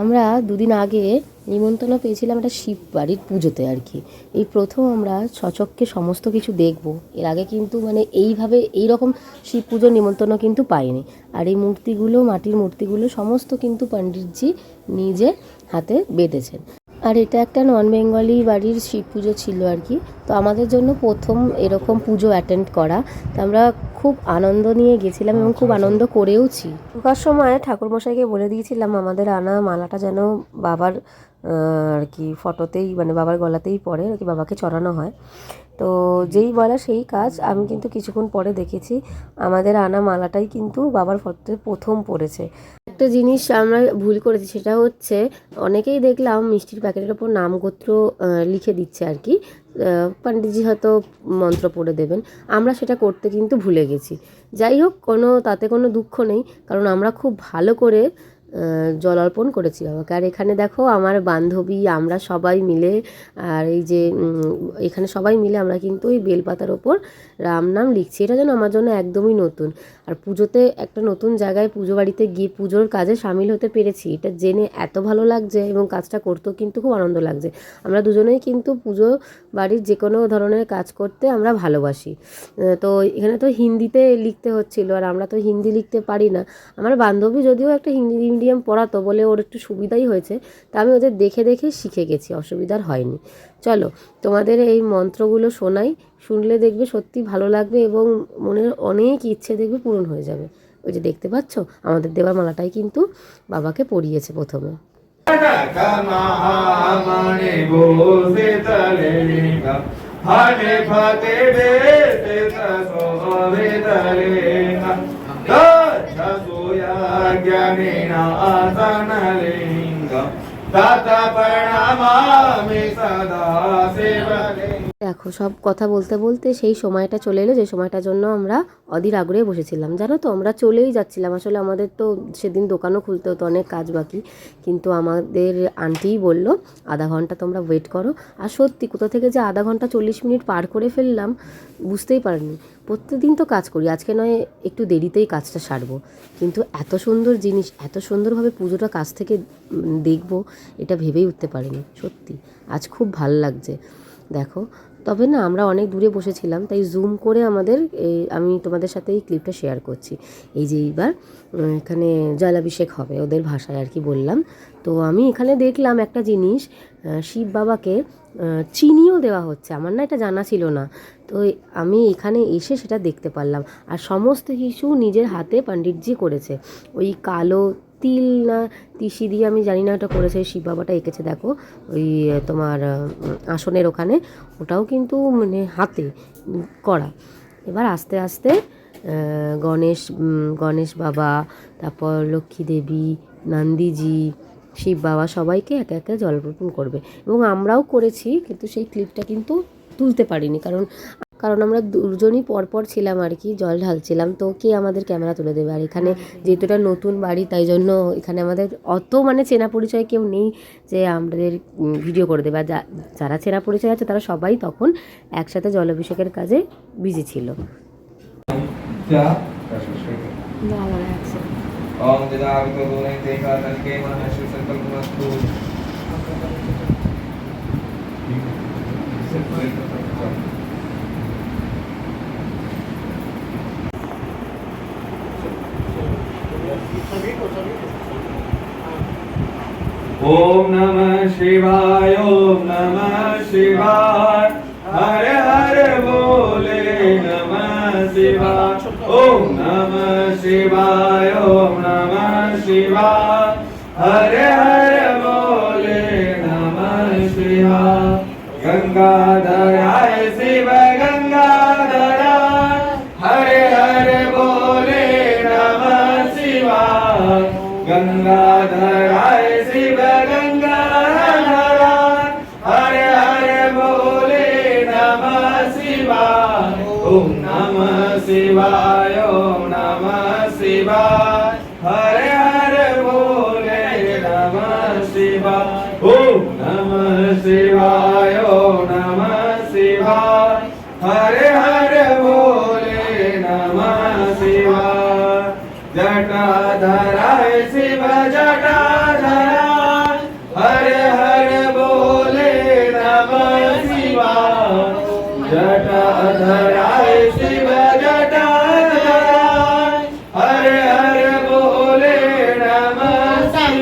আমরা দুদিন আগে নিমন্ত্রণ পেয়েছিলাম একটা শিব বাড়ির পুজোতে আর কি। এই প্রথম আমরা সচককে সমস্ত কিছু দেখব। এর আগে কিন্তু মানে এইভাবে এই রকম শিব পুজোর নিমন্ত্রণ কিন্তু পাইনি। আর এই মূর্তিগুলো, মাটির মূর্তিগুলো সমস্ত কিন্তু পণ্ডিতজি নিজে হাতে বেঁধেছেন। আর এটা একটা নন বেঙ্গলি বাড়ির শিব পুজো ছিল আর কি। তো আমাদের জন্য প্রথম এরকম পুজো অ্যাটেন্ড করা। তো আমরা খুব আনন্দ নিয়ে গেছিলাম এবং খুব আনন্দ করেওছি। ঢোকার সময় ঠাকুরমশাইকে বলে দিয়েছিলাম আমাদের আনা মালাটা যেন বাবার আর কি ফটোতেই মানে বাবার গলাতেই পড়ে আর কি বাবাকে চড়ানো হয়। তো যেই বলা সেই কাজ আমি কিন্তু কিছুক্ষণ পরে দেখেছি আমাদের আনা মালাটাই কিন্তু বাবার ফটোতে প্রথম পড়েছে। একটা জিনিস আমরা ভুল করেছি, সেটা হচ্ছে অনেকেই দেখলাম মিষ্টির প্যাকেটের ওপর নাম গোত্র লিখে দিচ্ছে আর কি। পণ্ডিতজি হয়তো মন্ত্র পড়ে দেবেন। আমরা সেটা করতে কিন্তু ভুলে গেছি। যাই হোক, কোনো, তাতে কোনো দুঃখ নেই। কারণ আমরা খুব ভালো করে জল অর্পণ করেছি বাবাকে। আর এখানে দেখো আমার বান্ধবী, আমরা সবাই মিলে, আর এই যে এখানে সবাই মিলে আমরা কিন্তু ওই বেলপাতার ওপর রাম নাম লিখছি। এটা যেন আমার জন্য একদমই নতুন। আর পুজোতে একটা নতুন জায়গায় পুজো বাড়িতে গিয়ে পুজোর কাজে সামিল হতে পেরেছি। এটা জেনে এত ভালো লাগছে এবং কাজটা করতেও কিন্তু খুব আনন্দ লাগছে। আমরা দুজনেই কিন্তু পুজো বাড়ির যে কোনো ধরনের কাজ করতে আমরা ভালোবাসি। তো এখানে তো হিন্দিতে লিখতে হচ্ছিল, আর আমরা তো হিন্দি লিখতে পারি না। আমার বান্ধবী যদিও একটা হিন্দি মিডিয়াম পড়াতো বলে ওর একটু সুবিধাই হয়েছে, তা আমি ওদের দেখে দেখে শিখে গেছি, অসুবিধার হয়নি। চলো, তোমাদের এই মন্ত্রগুলো শোনাই, শুনলে দেখবে সত্যি ভালো লাগবে এবং মনের অনেক ইচ্ছে দেখবে পূরণ হয়ে যাবে। ওই যে দেখতে পাচ্ছ, আমাদের দেওয়ার মালাটাই কিন্তু বাবাকে পড়িয়েছে প্রথমে। হরে দেখো, সব কথা বলতে বলতে সেই সময়টা চলে এলো, যে সময়টার জন্য আমরা অধীর আগ্রহে বসেছিলাম। জানো তো, আমরা চলেই যাচ্ছিলাম। আসলে আমাদের তো সেদিন দোকানও খুলতে হতো, অনেক কাজ বাকি। কিন্তু আমাদের আন্টিই বলল, আধা ঘণ্টা তোমরা ওয়েট করো। আর সত্যি, কোথা থেকে যে আধা ঘণ্টা চল্লিশ মিনিট পার করে ফেললাম, বুঝতেই পারিনি। প্রত্যেকদিন তো কাজ করি, আজকে নয়, একটু দেরিতেই কাজটা সারবো। কিন্তু এত সুন্দর জিনিস, এত সুন্দরভাবে পুজোটা কাছ থেকে দেখব, এটা ভেবেই উঠতে পারিনি, সত্যি। আজ খুব ভালো লাগছে। দেখো তবে না, আমরা অনেক দূরে বসেছিলাম, তাই জুম করে আমাদের আমি তোমাদের সাথে এই ক্লিপটা শেয়ার করছি। এই যে এইবার এখানে জলাভিষেক হবে ওদের ভাষায় আর কি বললাম। তো আমি এখানে দেখলাম একটা জিনিস শিব বাবাকে চিনিও দেওয়া হচ্ছে। আমার না এটা জানা ছিল না। তো আমি এখানে এসে সেটা দেখতে পারলাম। আর সমস্ত কিছু নিজের হাতে পণ্ডিতজি করেছে। ওই কালো তিল না, তিসি দিয়ে আমি জানি না ওটা করেছে শিব বাবাটা, এঁকেছে দেখো, ওই তোমার আসনের ওখানে, ওটাও কিন্তু মানে হাতে করা। এবার আস্তে আস্তে গণেশ গণেশ বাবা, তারপর লক্ষ্মী দেবী, নন্দীজি, শিব বাবা সবাইকে একে একে জল অর্পণ করবে। এবং আমরাও করেছি, কিন্তু সেই ক্লিপটা কিন্তু তুলতে পারিনি, কারণ কারণ আমরা দুজনই পরপর ছিলাম আর কি জল ঢালছিলাম তো কে আমাদের ক্যামেরা তুলে দেবে আর এখানে যেহেতু এটা নতুন বাড়ি তাই জন্য এখানে আমাদের অত মানে চেনা পরিচয় কেউ নেই যে আমাদের উম, ভিডিও করে দেবে আর যা- যারা চেনা পরিচয় আছে তারা সবাই তখন একসাথে জলাভিষেকের কাজে বিজি ছিল क्या একসাথে ओम जदावितो दोने ते का तनके मन शिव संकल्पमस्तु ઓમ નમઃ શિવાય, ઓમ નમઃ શિવાય. હર હર બોલે નમઃ શિવાય. ઓમ નમઃ શિવાય, ઓમ નમઃ શિવાય. હર હર બોલે નમઃ શિવાય. ગંગાધર शिवाय ओम नमः शिवाय ओम नमः शिवाय हरे हरे बोले नमः शिवाय ओम नमः शिवाय ओम नमः शिवाय हरे हरे बोले नमः शिवाय जटाधराय शिव जटाधराय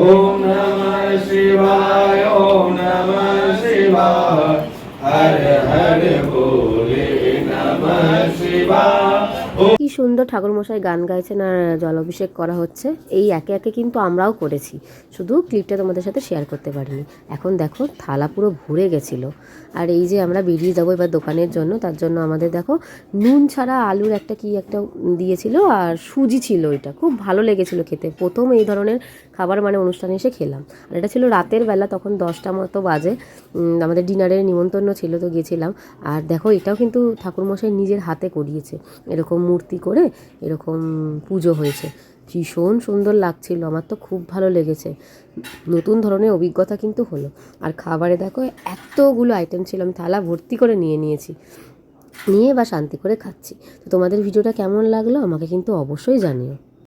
ओम नमः शिवाय ओम नमः शिवाय हर हर बोले नमः शिवाय কি সুন্দর ঠাকুরমশাই গান গাইছেন আর জলাভিষেক করা হচ্ছে। এই একে একে কিন্তু আমরাও করেছি। শুধু ক্লিপটা তোমাদের সাথে শেয়ার করতে পারিনি। এখন দেখো, থালা পুরো ভরে গেছিল। আর এই যে আমরা বেরিয়ে যাব এবার দোকানের জন্য, তার জন্য আমাদের দেখো, নুন ছাড়া আলুর একটা কি একটা দিয়েছিল আর সুজি ছিল এটা। খুব ভালো লেগেছিল খেতে। প্রথম এই ধরনের খাবার মানে অনুষ্ঠানে এসে খেলাম। আর এটা ছিল রাতের বেলা, তখন দশটা মতো বাজে। আমাদের ডিনারের নিমন্ত্রণ ছিল, তো গেছিলাম। আর দেখো, এটাও কিন্তু ঠাকুরমশাই নিজের হাতে করিয়েছে। এরকম মূর্তি করে এরকম পুজো হয়েছে। ভীষণ সুন্দর লাগছিল, আমার তো খুব ভালো লেগেছে। নতুন ধরনের অভিজ্ঞতা কিন্তু হলো। আর খাবারে দেখো, এতগুলো আইটেম ছিল, আমি থালা ভর্তি করে নিয়ে নিয়েছি। নিয়ে বা শান্তি করে খাচ্ছি। তো তোমাদের ভিডিওটা কেমন লাগল, আমাকে কিন্তু অবশ্যই জানিও।